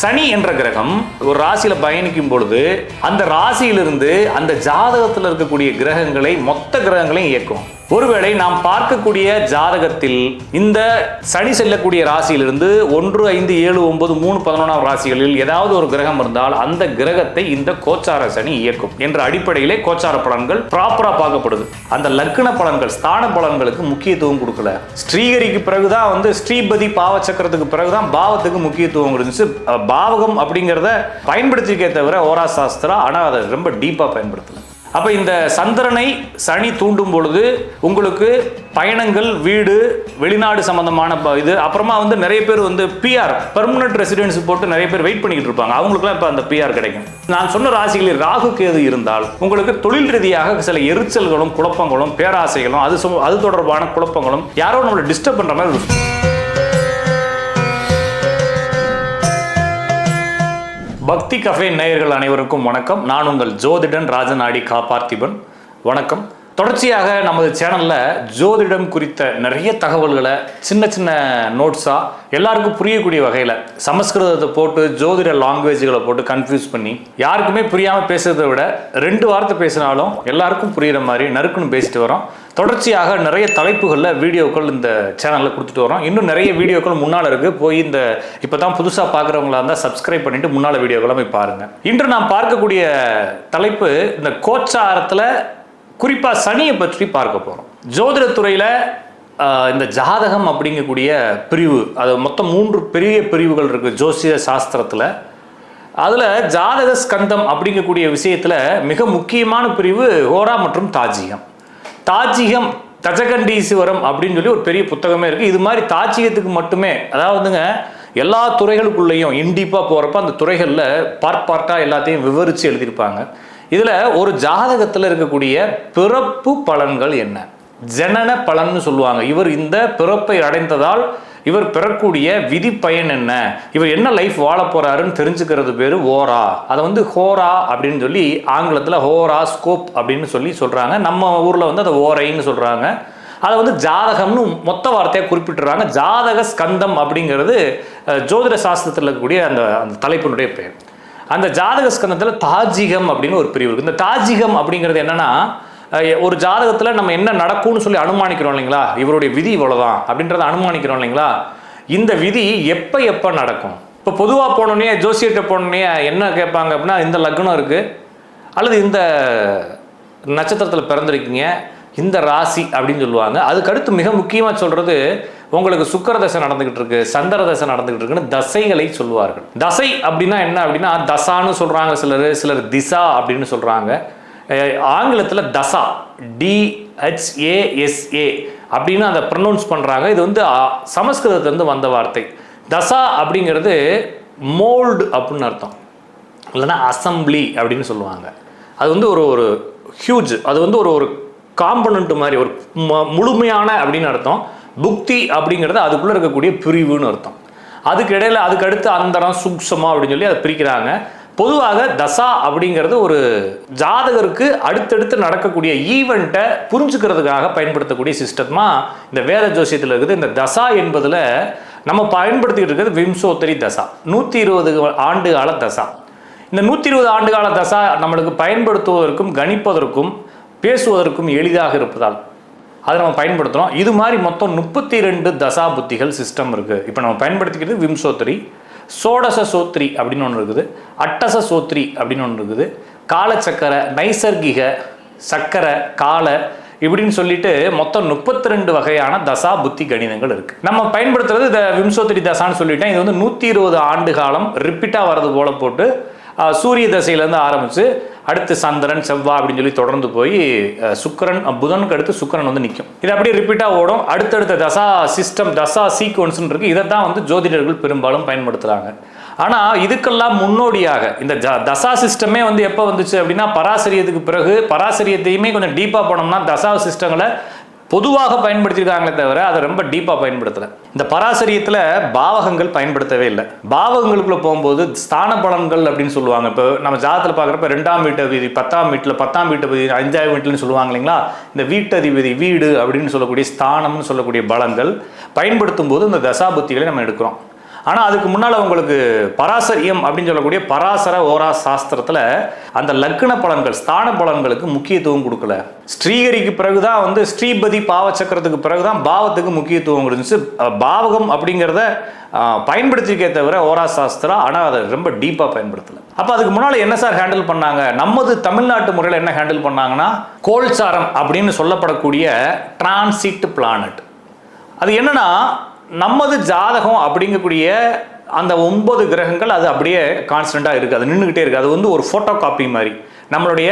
சனி என்ற கிரகம் ஒரு ராசியில பயணிக்கும் பொழுது அந்த ராசியிலிருந்து அந்த ஜாதகத்தில் இருக்கக்கூடிய கிரகங்களை மொத்த கிரகங்களையும் இயக்கும். ஒருவேளை நாம் பார்க்கக்கூடிய ஜாதகத்தில் இந்த சனி செல்லக்கூடிய ராசியிலிருந்து ஒன்று ஐந்து ஏழு ஒன்பது மூணு பதினொன்றாம் ராசிகளில் ஏதாவது ஒரு கிரகம் இருந்தால் அந்த கிரகத்தை இந்த கோச்சார சனி இயக்கும் என்ற அடிப்படையிலே கோச்சார பலன்கள் ப்ராப்பரா பார்க்கப்படுது. அந்த லக்ன பலன்கள் ஸ்தான பலன்களுக்கு முக்கியத்துவம் கொடுக்கல. ஸ்ரீகரிக்கு பிறகுதான் வந்து ஸ்ரீபதி பாவச்சக்கரத்துக்கு பிறகுதான் பாவத்துக்கு முக்கியத்துவம் இருந்துச்சு. பாவகம் அப்படிங்கிறத பயன்படுத்திருக்கே தவிர ஓரா சாஸ்திரா ஆனால் அதை ரொம்ப டீப்பாக பயன்படுத்தல. அப்போ இந்த சந்திரனை சனி தூண்டும் பொழுது உங்களுக்கு பயணங்கள் வீடு வெளிநாடு சம்மந்தமான இது அப்புறமா வந்து நிறைய பேர் வந்து பிஆர் பெர்மனன்ட் ரெசிடென்ஸ் போட்டு நிறைய பேர் வெயிட் பண்ணிக்கிட்டு இருப்பாங்க. அவங்களுக்குலாம் இப்போ அந்த பிஆர் கிடைக்கும். நான் சொன்ன ராசிகளில் ராகு கேது இருந்தால் உங்களுக்கு தொழில் ரீதியாக சில எரிச்சல்களும் குழப்பங்களும் பேராசைகளும் அது அது தொடர்பான குழப்பங்களும் யாரோ நம்மளை டிஸ்டர்ப் பண்ணுற மாதிரி இருக்கும். பக்தி கஃபே நேயர்கள் அனைவருக்கும் வணக்கம். நான் உங்கள் ஜோதிடன் ராஜநாடி கா பார்த்திபன் வணக்கம். தொடர்ச்சியாக நமது சேனலில் ஜோதிடம் குறித்த நிறைய தகவல்களை சின்ன சின்ன நோட்ஸாக எல்லாருக்கும் புரியக்கூடிய வகையில் சமஸ்கிருதத்தை போட்டு ஜோதிட லாங்குவேஜ்களை போட்டு கன்ஃபியூஸ் பண்ணி யாருக்குமே புரியாமல் பேசுறதை விட ரெண்டு வார்த்தை பேசினாலும் எல்லாருக்கும் புரியுற மாதிரி நறுக்குன்னு பேசிட்டு வரோம். தொடர்ச்சியாக நிறைய தலைப்புகளில் வீடியோக்கள் இந்த சேனலில் கொடுத்துட்டு வரோம். இன்னும் நிறைய வீடியோக்கள் முன்னால் இருக்குது போய் இந்த இப்போ தான் புதுசாக பார்க்குறவங்களா இருந்தால் சப்ஸ்கிரைப் பண்ணிட்டு முன்னால் வீடியோக்களை போய் பாருங்கள் இன்று நாம் பார்க்கக்கூடிய தலைப்பு இந்த கோச்சாரத்தில் குறிப்பாக சனியை பற்றி பார்க்க போகிறோம் ஜோதிடத்துறையில் இந்த ஜாதகம் அப்படிங்கக்கூடிய பிரிவு அது மொத்தம் மூன்று பெரிய பிரிவுகள் இருக்குது ஜோசிய சாஸ்திரத்தில். அதில் ஜாதக ஸ்கந்தம் அப்படிங்கக்கூடிய விஷயத்தில் மிக முக்கியமான பிரிவு ஹோரா மற்றும் தாஜிகம். தாஜிகம் தஜகண்டீஸ்வரம் அப்படின்னு சொல்லி ஒரு பெரிய புத்தகமே இருக்குது இது மாதிரி தாஜிகத்துக்கு மட்டுமே அதாவதுங்க எல்லா துறைகளுக்குள்ளேயும் இன்டீப்பாக போகிறப்ப அந்த துறைகளில் பார்ட் பார்ட்டாக எல்லாத்தையும் விவரித்து எழுதியிருப்பாங்க. இதில் ஒரு ஜாதகத்தில் இருக்கக்கூடிய பிறப்பு பலன்கள் என்ன? ஜனன பலன்னு சொல்லுவாங்க. இவர் இந்த பிறப்பை அடைந்ததால் இவர் பெறக்கூடிய விதி பயன் என்ன? இவர் என்ன லைஃப் வாழ போறாருன்னு தெரிஞ்சுக்கிறது பேர் ஓரா. அதை வந்து ஹோரா அப்படின்னு சொல்லி ஆங்கிலத்தில் ஹோரா ஸ்கோப் அப்படின்னு சொல்லி சொல்கிறாங்க நம்ம ஊரில் வந்து அதை ஓரைன்னு சொல்கிறாங்க அதை வந்து ஜாதகம்னு மொத்த வார்த்தையாக குறிப்பிட்டுறாங்க. ஜாதக ஸ்கந்தம் அப்படிங்கிறது ஜோதிட சாஸ்திரத்தில் இருக்கக்கூடிய அந்த அந்த தலைப்பினுடைய பெயர். அந்த ஜாதக ஸ்கந்தத்தில் தாஜிகம் அப்படின்னு ஒரு பிரிவு இருக்கு. இந்த தாஜிகம் அப்படிங்கிறது என்னன்னா ஒரு ஜாதகத்தில் நம்ம என்ன நடக்கும்னு சொல்லி அனுமானிக்கிறோம் இல்லைங்களா? இவருடைய விதி இவ்வளோதான் அப்படின்றத அனுமானிக்கிறோம் இல்லைங்களா? இந்த விதி எப்போ எப்போ நடக்கும்? இப்போ பொதுவாக போனோடனே ஜோசியர்கிட்ட போனோடனே என்ன கேட்பாங்க அப்படின்னா இந்த லக்னம் இருக்குது அல்லது இந்த நட்சத்திரத்தில் பிறந்திருக்கீங்க இந்த ராசி அப்படின்னு சொல்லுவாங்க. அதுக்கடுத்து மிக முக்கியமாக சொல்கிறது உங்களுக்கு சுக்கர தசை நடந்துகிட்டு இருக்கு சந்திர தசை நடந்துகிட்டு இருக்குன்னு தசைகளை சொல்லுவார்கள். தசை அப்படின்னா என்ன அப்படின்னா தசான்னு சொல்றாங்க சிலர் சிலர் திசா அப்படின்னு சொல்றாங்க. ஆங்கிலத்தில் தசா டிஹெச்ஏஎஸ்ஏ அப்படின்னு அதை ப்ரொனவுன்ஸ் பண்ணுறாங்க இது வந்து சமஸ்கிருதத்துலேருந்து வந்த வார்த்தை. தசா அப்படிங்கிறது மோல்டு அப்படின்னு அர்த்தம். இல்லைன்னா அசம்பிளி அப்படின்னு சொல்லுவாங்க. அது வந்து ஒரு ஒரு ஹியூஜ் அது வந்து ஒரு ஒரு காம்பனண்ட் மாதிரி ஒரு ம- முழுமையான அப்படின்னு அர்த்தம். புக்தி அப்படிங்கிறது அதுக்குள்ளே இருக்கக்கூடிய பிரிவுன்னு அர்த்தம். அதுக்கு இடையில் அதுக்கு அடுத்து அந்தரம் சூக்ஷமா அப்படின்னு சொல்லி அதை பிரிக்கிறாங்க. பொதுவாக தசா அப்படிங்கிறது ஒரு ஜாதகருக்கு அடுத்தடுத்து நடக்கக்கூடிய ஈவெண்ட்டை புரிஞ்சுக்கிறதுக்காக பயன்படுத்தக்கூடிய சிஸ்டமாக இந்த வேத ஜோசியத்தில் இருக்குது. இந்த தசா என்பதில் நம்ம பயன்படுத்திக்கிட்டு இருக்கிறது விம்சோத்தரி தசா. நூற்றி இருபது ஆண்டு கால தசா. இந்த நூற்றி இருபது ஆண்டு கால தசா நம்மளுக்கு பயன்படுத்துவதற்கும் கணிப்பதற்கும் பேசுவதற்கும் எளிதாக இருப்பதால். அதை நம்ம பயன்படுத்துகிறோம் இது மாதிரி மொத்தம் முப்பத்தி ரெண்டு தசா புத்திகள் சிஸ்டம் இருக்குது இப்போ நம்ம பயன்படுத்திக்கிறது விம்சோத்திரி சோடச சோத்ரி அப்படின்னு ஒன்று இருக்குது. அட்டச சோத்ரி அப்படின்னு ஒன்று இருக்குது. காலச்சக்கரை நைசர்கிக சக்கரை கால இப்படின்னு சொல்லிட்டு மொத்தம் முப்பத்தி ரெண்டு வகையான தசா புத்தி கணிதங்கள் இருக்கு. நம்ம பயன்படுத்துறது இந்த விம்சோத்திரி தசான்னு சொல்லிட்டேன். இது வந்து நூற்றி இருபது ஆண்டு காலம் ரிப்பீட்டாக வர்றது போல போட்டு சூரிய தசையிலேருந்து ஆரம்பித்து அடுத்து சந்திரன் செவ்வா அப்படின்னு சொல்லி தொடர்ந்து போய் சுக்கரன் சுக்கிரன் புதனுக்கு அடுத்து சுக்கரன் வந்து நிற்கும் இது அப்படியே ரிப்பீட்டாக ஓடும். அடுத்தடுத்த தசா சிஸ்டம் தசா சீக்வன்ஸ்னு இருக்குது இதை தான் வந்து ஜோதிடர்கள் பெரும்பாலும் பயன்படுத்துகிறாங்க ஆனால் இதுக்கெல்லாம் முன்னோடியாக இந்த ஜ- தசா சிஸ்டமே வந்து எப்போ வந்துச்சு அப்படின்னா பராசரியத்துக்கு பிறகு பராசரியத்தையுமே கொஞ்சம் டீப்பாக போனோம்னா தசா சிஸ்டங்களை பொதுவாக பயன்படுத்தியிருக்காங்களே தவிர அதை ரொம்ப டீப்பாக பயன்படுத்தலை. இந்த பராசரியத்தில் பாவகங்கள் பயன்படுத்தவே இல்லை. பாவகங்களுக்குள்ளே போகும்போது ஸ்தான பலன்கள் அப்படின்னு சொல்லுவாங்க. இப்போ நம்ம ஜாதகத்தில் பார்க்குறப்ப ரெண்டாம் வீட்டதிபதி பத்தாம் வீட்டில் பத்தாம் வீட்டதிபதி அஞ்சாம் வீட்டில்னு சொல்லுவாங்க இல்லைங்களா? இந்த வீட்டதிபதி வீடு அப்படின்னு சொல்லக்கூடிய ஸ்தானம்னு சொல்லக்கூடிய பலங்கள் பயன்படுத்தும் போது இந்த தசாபுத்திகளை நம்ம எடுக்கிறோம். ஆனால் அதுக்கு முன்னால் உங்களுக்கு பராசரியம் அப்படின்னு சொல்லக்கூடிய பராசர ஓரா சாஸ்திரத்தில் அந்த லக்ன பலன்கள் ஸ்தான பலன்களுக்கு முக்கியத்துவம் கொடுக்கல. ஸ்ரீகரிக்கு பிறகுதான் வந்து ஸ்ரீபதி பாவச்சக்கரத்துக்கு பிறகுதான் பாவத்துக்கு முக்கியத்துவம் இருந்துச்சு பாவகம் அப்படிங்கிறத பயன்படுத்திக்கே பயன்படுத்திருக்கே தவிர ஓரா சாஸ்திரா ஆனால் அதை ரொம்ப டீப்பாக பயன்படுத்தலை. அப்போ அதுக்கு முன்னால் என்ன சார் ஹேண்டில் பண்ணாங்க? நமது தமிழ்நாட்டு முறையில் என்ன ஹேண்டில் பண்ணாங்கன்னா கோல்சாரம் அப்படின்னு சொல்லப்படக்கூடிய டிரான்சிட் பிளானட் அது என்னன்னா நமது ஜாதகம் அப்படிங்கக்கூடிய அந்த ஒன்பது கிரகங்கள் அது அப்படியே கான்ஸ்டண்ட்டாக இருக்குது அது நின்றுக்கிட்டே இருக்குது அது வந்து ஒரு ஃபோட்டோ காப்பி மாதிரி. நம்மளுடைய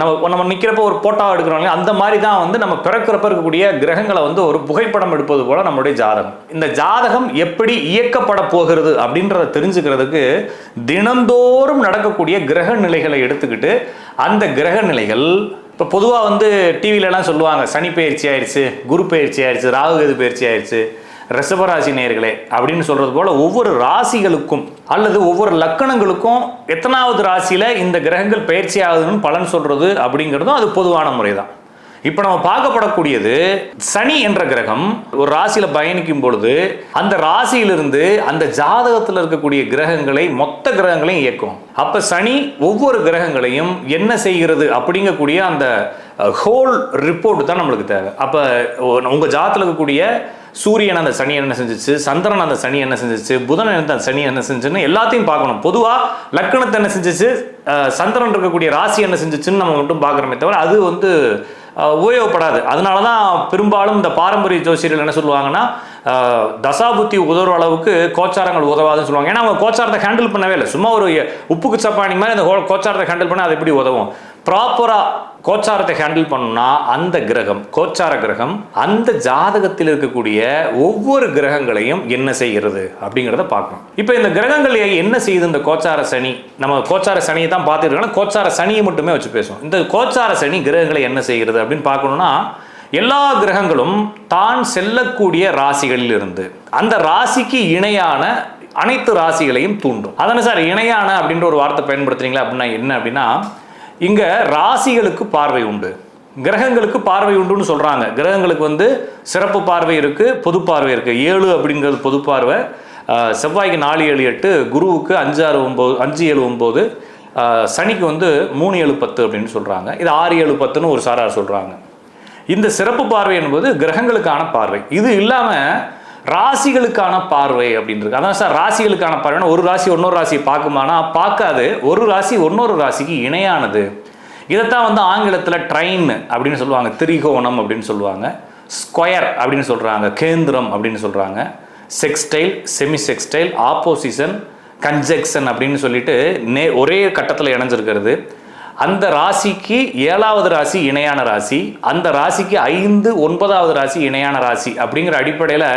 நம்ம நம்ம நிற்கிறப்ப ஒரு ஃபோட்டோ எடுக்கிறோம் அந்த மாதிரி தான் வந்து நம்ம பிறக்கிறப்ப இருக்கக்கூடிய கிரகங்களை வந்து ஒரு புகைப்படம் எடுப்பது போல் நம்மளுடைய ஜாதகம். இந்த ஜாதகம் எப்படி இயக்கப்பட போகிறது அப்படின்றத தெரிஞ்சுக்கிறதுக்கு தினந்தோறும் நடக்கக்கூடிய கிரக நிலைகளை எடுத்துக்கிட்டு அந்த கிரக நிலைகள் இப்போ பொதுவாக வந்து டிவிலலாம் சொல்லுவாங்க சனி பயிற்சி ஆயிடுச்சு குரு பயிற்சி ஆயிடுச்சு ராகுகேது பயிற்சி ஆயிடுச்சு. ரிஷபராசி நேர்களே அப்படின்னு சொல்கிறது போல் ஒவ்வொரு ராசிகளுக்கும் அல்லது ஒவ்வொரு லக்கணங்களுக்கும் எத்தனாவது ராசியில் இந்த கிரகங்கள் பயிற்சி ஆகுதுன்னு பலன் சொல்கிறது அப்படிங்கிறதும் அது பொதுவான முறை தான் இப்போ நம்ம பார்க்கப்படக்கூடியது சனி என்ற கிரகம் ஒரு ராசியில் பயணிக்கும் பொழுது அந்த ராசியிலிருந்து அந்த ஜாதகத்தில் இருக்கக்கூடிய கிரகங்களை மொத்த கிரகங்களையும் இயக்கும். அப்போ சனி ஒவ்வொரு கிரகங்களையும் என்ன செய்கிறது அப்படிங்கக்கூடிய அந்த ஹோல் ரிப்போர்ட் தான் நம்மளுக்கு தேவை. அப்போ உங்கள் ஜாதத்தில் இருக்கக்கூடிய சூரியன் அந்த சனி என்ன செஞ்சுச்சு சந்திரன் அந்த சனி என்ன செஞ்சுச்சு புதன் அந்த சனி என்ன செஞ்சுன்னு எல்லாத்தையும் பார்க்கணும். பொதுவாக லக்கணத்தை என்ன செஞ்சுச்சு சந்திரன் இருக்கக்கூடிய ராசி என்ன செஞ்சிச்சுன்னு நம்ம மட்டும் பார்க்குறோமே தவிர அது வந்து உபயோகப்படாது. அதனால தான் பெரும்பாலும் இந்த பாரம்பரிய ஜோசியர்கள் என்ன சொல்லுவாங்கன்னா தசாபுத்தி உதவுற அளவுக்கு கோச்சாரங்கள் உதவாதுன்னு சொல்லுவாங்க. ஏன்னா அவங்க கோச்சாரத்தை ஹேண்டில் பண்ணவே இல்லை. சும்மா ஒரு உப்புக்கு சப்பானி மாதிரி அந்த கோச்சாரத்தை ஹேண்டில் பண்ணால் அது எப்படி உதவும்? ப்ராப்பராக கோச்சாரத்தை ஹேண்டில் பண்ணணும்னா அந்த கிரகம் கோச்சார கிரகம் அந்த ஜாதகத்தில் இருக்கக்கூடிய ஒவ்வொரு கிரகங்களையும் என்ன செய்கிறது அப்படிங்கிறத பார்க்கணும். இப்போ இந்த கிரகங்கள் என்ன செய்யுது? இந்த கோச்சார சனி. நம்ம கோச்சார சனியை தான் பார்த்துருக்கோம் கோச்சார சனியை மட்டுமே வச்சு பேசுவோம். இந்த கோச்சார சனி கிரகங்களை என்ன செய்கிறது அப்படின்னு பார்க்கணும்னா எல்லா கிரகங்களும் தான் செல்லக்கூடிய ராசிகளில் இருந்து அந்த ராசிக்கு இணையான அனைத்து ராசிகளையும் தூண்டும். அதனால் சார் இணையான அப்படின்ற ஒரு வார்த்தை பயன்படுத்துறீங்களா அப்படின்னா என்ன அப்படின்னா இங்கே ராசிகளுக்கு பார்வை உண்டு. கிரகங்களுக்கு பார்வை உண்டுன்னு சொல்கிறாங்க கிரகங்களுக்கு வந்து சிறப்பு பார்வை இருக்குது பொது பார்வை இருக்குது ஏழு அப்படிங்கிறது பொது பார்வை. செவ்வாய்க்கு நாலு ஏழு எட்டு குருவுக்கு அஞ்சு ஆறு ஒம்பது அஞ்சு ஏழு ஒம்பது சனிக்கு வந்து மூணு ஏழு பத்து அப்படின்னு சொல்கிறாங்க இது ஆறு ஏழு பத்துன்னு ஒரு சாரார் சொல்கிறாங்க இந்த சிறப்பு பார்வை என்பது கிரகங்களுக்கான பார்வை. இது இல்லாமல் ராசிகளுக்கான பார்வை அப்படின்றது. அதான் சார் ராசிகளுக்கான பார்வைனா ஒரு ராசி இன்னொரு ராசி பார்க்குமானா பார்க்காது. ஒரு ராசி இன்னொரு ராசிக்கு இணையானது. இதைத்தான் வந்து ஆங்கிலத்தில் ட்ரைன் அப்படின்னு சொல்லுவாங்க. திரிகோணம் அப்படின்னு சொல்லுவாங்க. ஸ்கொயர் அப்படின்னு சொல்கிறாங்க கேந்திரம் அப்படின்னு சொல்கிறாங்க sextile semi sextile opposition conjunction அப்படின்னு சொல்லிட்டு நே ஒரே கட்டத்தில் இணைஞ்சிருக்கிறது. அந்த ராசிக்கு ஏழாவது ராசி இணையான ராசி. அந்த ராசிக்கு ஐந்து ஒன்பதாவது ராசி இணையான ராசி அப்படிங்கிற அடிப்படையில்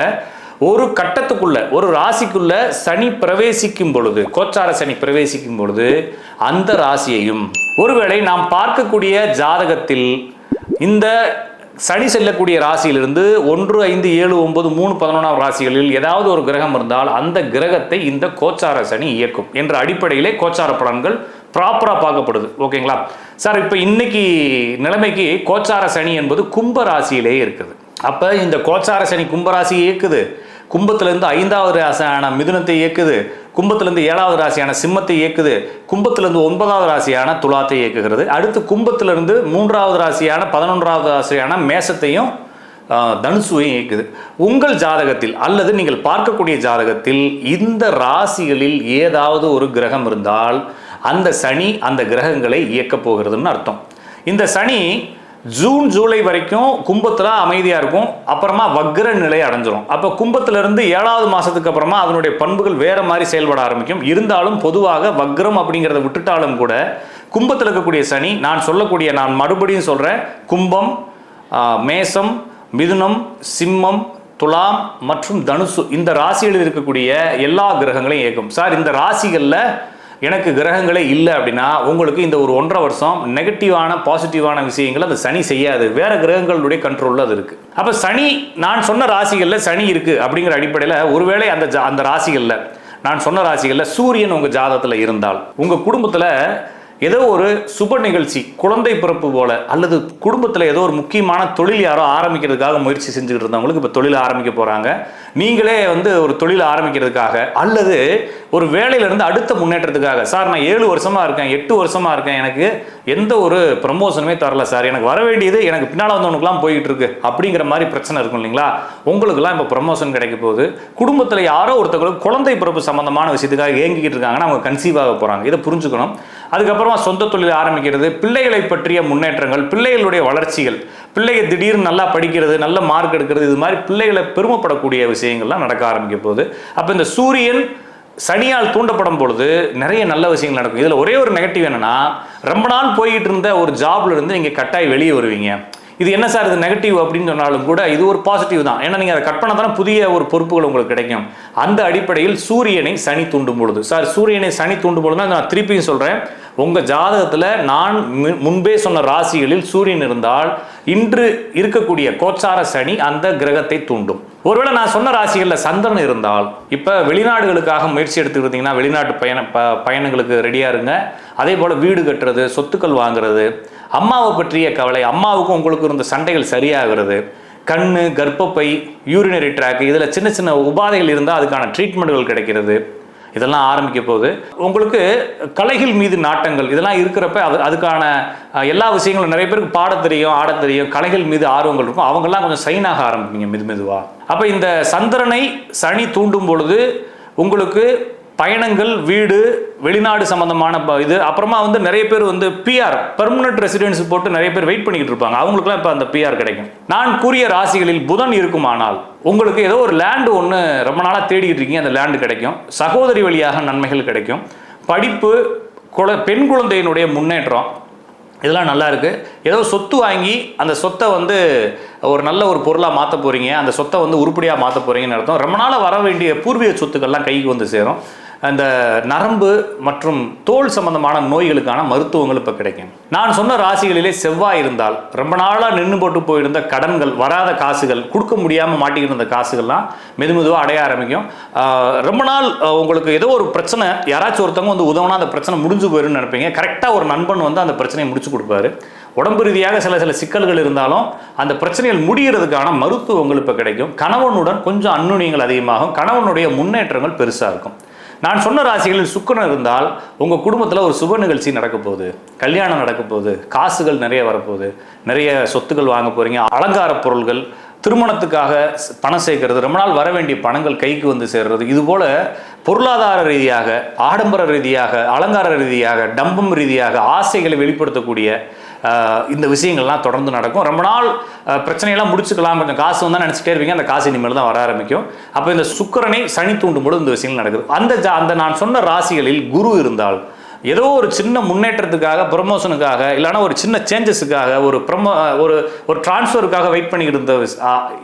ஒரு கட்டத்துக்குள்ள ஒரு ராசிக்குள்ள சனி பிரவேசிக்கும் பொழுது கோச்சார சனி பிரவேசிக்கும் பொழுது அந்த ராசியையும் ஒருவேளை நாம் பார்க்கக்கூடிய ஜாதகத்தில் இந்த சனி செல்லக்கூடிய ராசியிலிருந்து ஒன்று ஐந்து ஏழு ஒன்பது மூணு பதினொன்றாம் ராசிகளில் ஏதாவது ஒரு கிரகம் இருந்தால் அந்த கிரகத்தை இந்த கோச்சார சனி இயக்கும் என்ற அடிப்படையிலே கோச்சார பலன்கள் ப்ராப்பராக பார்க்கப்படுது. ஓகேங்களா? சார் இப்போ இன்னைக்கு நிலைமைக்கு கோச்சார சனி என்பது கும்ப ராசியிலே இருக்குது. அப்போ இந்த கோச்சார சனி கும்பராசி இயக்குது. கும்பத்திலிருந்து ஐந்தாவது ராசியான மிதுனத்தை இயக்குது. கும்பத்திலிருந்து ஏழாவது ராசியான சிம்மத்தை இயக்குது. கும்பத்திலிருந்து ஒன்பதாவது ராசியான துலாத்தை இயக்குகிறது. அடுத்து கும்பத்திலிருந்து மூன்றாவது ராசியான பதினொன்றாவது ராசியான மேசத்தையும் தனுசுவையும் இயக்குது. உங்கள் ஜாதகத்தில் அல்லது நீங்கள் பார்க்கக்கூடிய ஜாதகத்தில் இந்த ராசிகளில் ஏதாவது ஒரு கிரகம் இருந்தால் அந்த சனி அந்த கிரகங்களை இயக்கப் போகிறதுன்னு அர்த்தம். இந்த சனி ஜூன் ஜூலை வரைக்கும் கும்பத்தில் அமைதியாக இருக்கும். அப்புறமா வக்ர நிலை அடைஞ்சிரும். அப்போ கும்பத்திலிருந்து ஏழாவது மாதத்துக்கு அப்புறமா அதனுடைய பண்புகள் வேறு மாதிரி செயல்பட ஆரம்பிக்கும். இருந்தாலும் பொதுவாக வக்ரம் அப்படிங்கிறத விட்டுட்டாலும் கூட கும்பத்தில் இருக்கக்கூடிய சனி நான் சொல்லக்கூடிய நான் மறுபடியும் சொல்கிறேன் கும்பம் மேசம் மிதுனம் சிம்மம் துலாம் மற்றும் தனுசு இந்த ராசிகளில் இருக்கக்கூடிய எல்லா கிரகங்களையும் இயக்கும். சார் இந்த ராசிகளில் எனக்கு கிரகங்களே இல்லை அப்படின்னா உங்களுக்கு இந்த ஒரு ஒன்றரை வருஷம் நெகட்டிவான பாசிட்டிவான விஷயங்கள் அந்த சனி செய்யாது. வேற கிரகங்களுடைய கண்ட்ரோலில் அது இருக்கு. அப்போ சனி நான் சொன்ன ராசிகளில் சனி இருக்கு அப்படிங்கிற அடிப்படையில் ஒருவேளை அந்த ஜா- அந்த ராசிகளில் நான் சொன்ன ராசிகளில் சூரியன் உங்கள் ஜாதத்தில் இருந்தால் உங்கள் குடும்பத்தில் ஏதோ ஒரு சுப நிகழ்ச்சி குழந்தை பிறப்பு போல அல்லது குடும்பத்தில் ஏதோ ஒரு முக்கியமான தொழில் யாரோ ஆரம்பிக்கிறதுக்காக முயற்சி செஞ்சுக்கிட்டு இருந்தவங்களுக்கு இப்போ தொழில் ஆரம்பிக்க போகிறாங்க நீங்களே வந்து ஒரு தொழில் ஆரம்பிக்கிறதுக்காக அல்லது ஒரு வேலையிலேருந்து அடுத்த முன்னேற்றத்துக்காக. சார் நான் ஏழு வருஷமாக இருக்கேன் எட்டு வருஷமாக இருக்கேன் எனக்கு எந்த ஒரு ப்ரமோஷனுமே தரல சார். எனக்கு வர வேண்டியது எனக்கு பின்னால் வந்தவனுக்குலாம் போயிட்டு இருக்கு அப்படிங்கிற மாதிரி பிரச்சனை இருக்கும் இல்லைங்களா? உங்களுக்குலாம் இப்போ ப்ரமோஷன் கிடைக்க போகுது. குடும்பத்தில் யாரோ ஒருத்தவங்களுக்கு குழந்தை பிறப்பு சம்பந்தமான விஷயத்துக்காக ஏங்கிக்கிட்டு இருக்காங்கன்னா அவங்க கன்சீவ் ஆக போகிறாங்க இதை புரிஞ்சுக்கணும். அதுக்கப்புறமா சொந்த தொழில் ஆரம்பிக்கிறது பிள்ளைகளை பற்றிய முன்னேற்றங்கள் பிள்ளைகளுடைய வளர்ச்சிகள் பிள்ளைங்க திடீர்னு நல்லா படிக்கிறது நல்ல மார்க் எடுக்கிறது இது மாதிரி பிள்ளைகளை பெருமைப்படக்கூடிய விஷயங்கள்லாம் நடக்க ஆரம்பிக்க போகுது அப்போ இந்த சூரியன் சனியால் தூண்டப்படும் பொழுது நிறைய நல்ல விஷயங்கள் நடக்கும். இதில் ஒரே ஒரு நெகட்டிவ் என்னென்னா ரொம்ப நாள் போய்கிட்டு இருந்த ஒரு ஜாப்லேருந்து நீங்கள் கட்டாய் வெளியே வருவீங்க. இது என்ன சார் இது நெகட்டிவ் அப்படின்னு சொன்னாலும் கூட இது ஒரு பாசிட்டிவ் தான். ஏன்னா நீங்கள் அதை கட் பண்ண தானே புதிய ஒரு பொறுப்புகள் உங்களுக்கு கிடைக்கும். அந்த அடிப்படையில் சூரியனை சனி தூண்டும் பொழுது. சார் சூரியனை சனி தூண்டும் பொழுது நான் திருப்பியும் சொல்கிறேன் உங்கள் ஜாதகத்தில் நான் மு- முன்பே சொன்ன ராசிகளில் சூரியன் இருந்தால் இன்று இருக்கக்கூடிய கோச்சார சனி அந்த கிரகத்தை தூண்டும். ஒருவேளை நான் சொன்ன ராசிகளில் சந்திரன் இருந்தால் இப்போ வெளிநாடுகளுக்காக முயற்சி எடுத்துக்கிட்டிங்கன்னா வெளிநாட்டு பயண ப பயணங்களுக்கு ரெடியாக இருங்க. அதே போல் வீடு கட்டுறது சொத்துக்கள் வாங்குறது அம்மாவை பற்றிய கவலை அம்மாவுக்கும் உங்களுக்கு இருந்த சண்டைகள் சரியாகிறது. கண் கர்ப்பப்பை யூரினரி ட்ராக் இதில் சின்ன சின்ன உபாதைகள் இருந்தால் அதுக்கான ட்ரீட்மெண்ட்டுகள் கிடைக்கிறது. இதெல்லாம் ஆரம்பிக்க போது உங்களுக்கு கலைகள் மீது நாட்டங்கள் இதெல்லாம் இருக்கிறப்ப அது அதுக்கான எல்லா விஷயங்களும் நிறைய பேருக்கு பாடத் தெரியும் ஆடத் தெரியும் கலைகள் மீது ஆர்வங்கள் இருக்கும். அவங்கெல்லாம் கொஞ்சம் சைனாக ஆரம்பிப்பீங்க மெது மெதுவாக அப்போ இந்த சந்திரனை சனி தூண்டும் பொழுது உங்களுக்கு பயணங்கள் வீடு வெளிநாடு சம்மந்தமான ப- இது. அப்புறமா வந்து நிறைய பேர் வந்து பிஆர் பெர்மனன்ட் ரெசிடென்ஸ் போட்டு நிறைய பேர் வெயிட் பண்ணிக்கிட்டு இருப்பாங்க. அவங்களுக்குலாம் இப்போ அந்த பிஆர் கிடைக்கும். நான் கூறிய ராசிகளில் புதன் இருக்குமானால் உங்களுக்கு ஏதோ ஒரு லேண்டு ஒன்று ரொம்ப நாளாக தேடிக்கிட்டு இருக்கீங்க அந்த லேண்டு கிடைக்கும். சகோதரி வழியாக நன்மைகள் கிடைக்கும். படிப்பு குழ பெண் குழந்தையினுடைய முன்னேற்றம் இதெல்லாம் நல்லா இருக்கு. ஏதோ சொத்து வாங்கி அந்த சொத்தை வந்து ஒரு நல்ல ஒரு பொருளாக மாற்ற போறீங்க. அந்த சொத்தை வந்து உருப்படியாக மாற்ற போறீங்கன்னு அர்த்தம். ரொம்ப நாளாக வர வேண்டிய பூர்வீக சொத்துக்கள்லாம் கைக்கு வந்து சேரும். அந்த நரம்பு மற்றும் தோல் சம்பந்தமான நோய்களுக்கான மருத்துவங்கள் இப்போ கிடைக்கும். நான் சொன்ன ராசிகளிலே செவ்வாய் இருந்தால் ரொம்ப நாளாக நின்று போட்டு போயிருந்த கடன்கள் வராத காசுகள் கொடுக்க முடியாமல் மாட்டிக்கிட்டு இருந்த காசுகள்லாம் மெது மெதுவாக அடைய ஆரம்பிக்கும். ரொம்ப நாள் உங்களுக்கு ஏதோ ஒரு பிரச்சனை யாராச்சும் ஒருத்தவங்க வந்து உதவுனா அந்த பிரச்சனை முடிஞ்சு போயிருன்னு நினைப்பீங்க. கரெக்டாக ஒரு நண்பன் வந்து அந்த பிரச்சனையை முடிச்சு கொடுப்பாரு. உடம்பு ரீதியாக சில சில சிக்கல்கள் இருந்தாலும் அந்த பிரச்சனைகள் முடிகிறதுக்கான மருத்துவங்கள் இப்போ கிடைக்கும். கணவனுடன் கொஞ்சம் அந்நுனியங்கள் அதிகமாகும். கணவனுடைய முன்னேற்றங்கள் பெருசாக இருக்கும். நான் சொன்ன ராசிகளில் சுக்கரன் இருந்தால் உங்கள் குடும்பத்தில் ஒரு சுப நிகழ்ச்சி நடக்க போகுது. கல்யாணம் நடக்க போகுது. காசுகள் நிறைய வரப்போகுது. நிறைய சொத்துக்கள் வாங்க போகிறீங்க அலங்கார பொருள்கள் திருமணத்துக்காக பணம் சேர்க்கறது ரொம்ப நாள் வர வேண்டிய பணங்கள் கைக்கு வந்து சேர்றது இதுபோல் பொருளாதார ரீதியாக ஆடம்பர ரீதியாக அலங்கார ரீதியாக டம்பம் ரீதியாக ஆசைகளை வெளிப்படுத்தக்கூடிய இந்த விஷயங்கள்லாம் தொடர்ந்து நடக்கும். ரொம்ப நாள் பிரச்சனையெல்லாம் முடிச்சுக்கலாம். கொஞ்சம் காசு வந்தால் நினச்சிட்டே இருப்பீங்க. அந்த காசு இனிமேல் தான் வர ஆரம்பிக்கும். அப்போ இந்த சுக்கிரனை சனி தூண்டும் பொழுது இந்த விஷயங்கள் நடக்குது. அந்த ஜா- அந்த நான் சொன்ன ராசிகளில் குரு இருந்தால் ஏதோ ஒரு சின்ன முன்னேற்றத்துக்காக ப்ரமோஷனுக்காக இல்லைன்னா ஒரு சின்ன சேஞ்சஸுக்காக ஒரு ப்ரமோ ஒரு ஒரு டிரான்ஸ்ஃபருக்காக வெயிட் பண்ணிக்கிட்டு இருந்த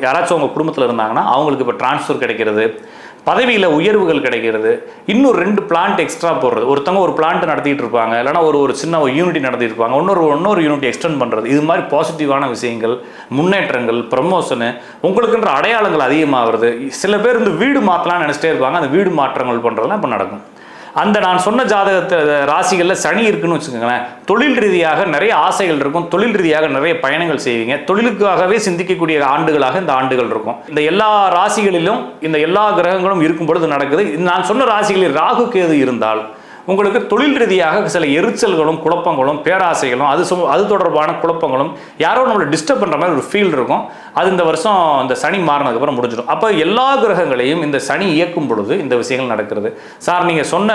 யாராச்சும் உங்கள் குடும்பத்தில் இருந்தாங்கன்னா அவங்களுக்கு இப்போ டிரான்ஸ்ஃபர் கிடைக்கிறது. பதவியில் உயர்வுகள் கிடைக்கிறது. இன்னும் ரெண்டு பிளான்ட் எக்ஸ்ட்ரா போடுறது. ஒருத்தவங்க ஒரு பிளான்ட் நடத்திட்டு இருப்பாங்க. இல்லைன்னா ஒரு ஒரு சின்ன ஒரு யூனிட்டி நடத்திட்டு இருப்பாங்க. இன்னொரு இன்னொரு யூனிட் எக்ஸ்டெண்ட் பண்ணுறது இது மாதிரி பாசிட்டிவான விஷயங்கள் முன்னேற்றங்கள் ப்ரமோஷனு உங்களுக்குன்ற அடையாளங்கள் அதிகமாகிறது. சில பேர் இந்த வீடு மாற்றலாம்னு நினச்சிட்டே இருப்பாங்க. அந்த வீடு மாற்றங்கள் பண்ணுறதுலாம் இப்போ நடக்கும். அந்த நான் சொன்ன ஜாதகத்தை ராசிகளில் சனி இருக்குன்னு வச்சுக்கோங்களேன். தொழில் ரீதியாக நிறைய ஆசைகள் இருக்கும். தொழில் ரீதியாக நிறைய பயணங்கள் செய்வீங்க. தொழிலுக்காகவே சிந்திக்கக்கூடிய ஆண்டுகளாக இந்த ஆண்டுகள் இருக்கும். இந்த எல்லா ராசிகளிலும் இந்த எல்லா கிரகங்களும் இருக்கும் பொழுது நடக்குது. இந்த நான் சொன்ன ராசிகளில் ராகு கேது இருந்தால் உங்களுக்கு தொழில் ரீதியாக சில எரிச்சல்களும் குழப்பங்களும் பேராசைகளும் அது அது தொடர்பான குழப்பங்களும் யாரோ நம்மளை டிஸ்டர்ப் பண்ணுற மாதிரி ஒரு ஃபீல் இருக்கும். அது இந்த வருஷம் இந்த சனி மாறினதுக்கப்புறம் முடிஞ்சிடும். அப்போ எல்லா கிரகங்களையும் இந்த சனி இயக்கும் பொழுது இந்த விஷயங்கள் நடக்கிறது. சார் நீங்கள் சொன்ன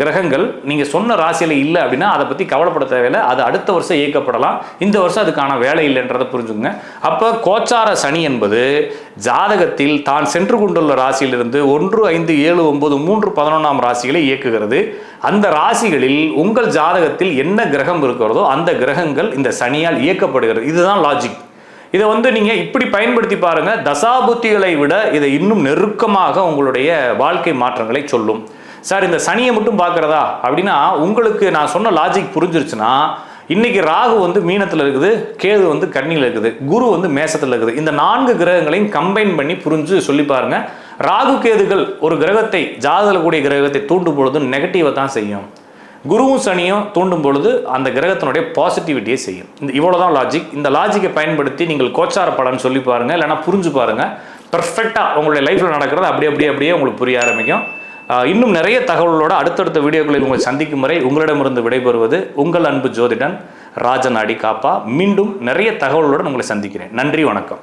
கிரகங்கள் நீங்கள் சொன்ன ராசியில் இல்லை அப்படின்னா அதை பற்றி கவலைப்பட தேவையில்லை. அது அடுத்த வருஷம் இயக்கப்படலாம். இந்த வருஷம் அதுக்கான வேலை இல்லைன்றதை புரிஞ்சுங்க அப்போ கோச்சார சனி என்பது ஜாதகத்தில் தான் சென்று கொண்டுள்ள ராசியிலிருந்து ஒன்று ஐந்து ஏழு ஒன்பது மூன்று பதினொன்றாம் ராசிகளை இயக்குகிறது. அந்த ராசிகளில் உங்கள் ஜாதகத்தில் என்ன கிரகம் இருக்கிறதோ அந்த கிரகங்கள் இந்த சனியால் இயக்கப்படுகிறது. இதுதான் லாஜிக் இதை வந்து நீங்கள் இப்படி பயன்படுத்தி பாருங்கள் தசாபுத்திகளை விட இதை இன்னும் நெருக்கமாக உங்களுடைய வாழ்க்கை மாற்றங்களை சொல்லும். சார் இந்த சனியை மட்டும் பார்க்குறதா? அப்படின்னா உங்களுக்கு நான் சொன்ன லாஜிக் புரிஞ்சிருச்சுன்னா இன்னைக்கு ராகு வந்து மீனத்தில் இருக்குது கேது வந்து கண்ணியில் இருக்குது குரு வந்து மேசத்தில் இருக்குது. இந்த நான்கு கிரகங்களையும் கம்பைன் பண்ணி புரிஞ்சு சொல்லி பாருங்கள் ராகு கேதுகள் ஒரு கிரகத்தை ஜாதகத்தில் கூடிய கிரகத்தை தூண்டும் பொழுது நெகட்டிவை தான் செய்யும். குருவும் சனியும் தூண்டும் பொழுது அந்த கிரகத்தினுடைய பாசிட்டிவிட்டியை செய்யும். இந்த இவ்வளோதான் லாஜிக் இந்த லாஜிக்கை பயன்படுத்தி நீங்கள் கோச்சார பலன் சொல்லி பாருங்கள் இல்லைன்னா புரிஞ்சு பாருங்கள் பர்ஃபெக்டாக உங்களுடைய லைஃப்பில் நடக்கிறது அப்படியே அப்படியே அப்படியே உங்களுக்கு புரிய ஆரம்பிக்கும். இன்னும் நிறைய தகவல்களோட அடுத்தடுத்த வீடியோக்களில் உங்களை சந்திக்கும் வரை உங்களிடமிருந்து விடைபெறுவது உங்கள் அன்பு ஜோதிடன் ராஜநாடி காப்பா. மீண்டும் நிறைய தகவல்களுடன் உங்களை சந்திக்கிறேன். நன்றி வணக்கம்.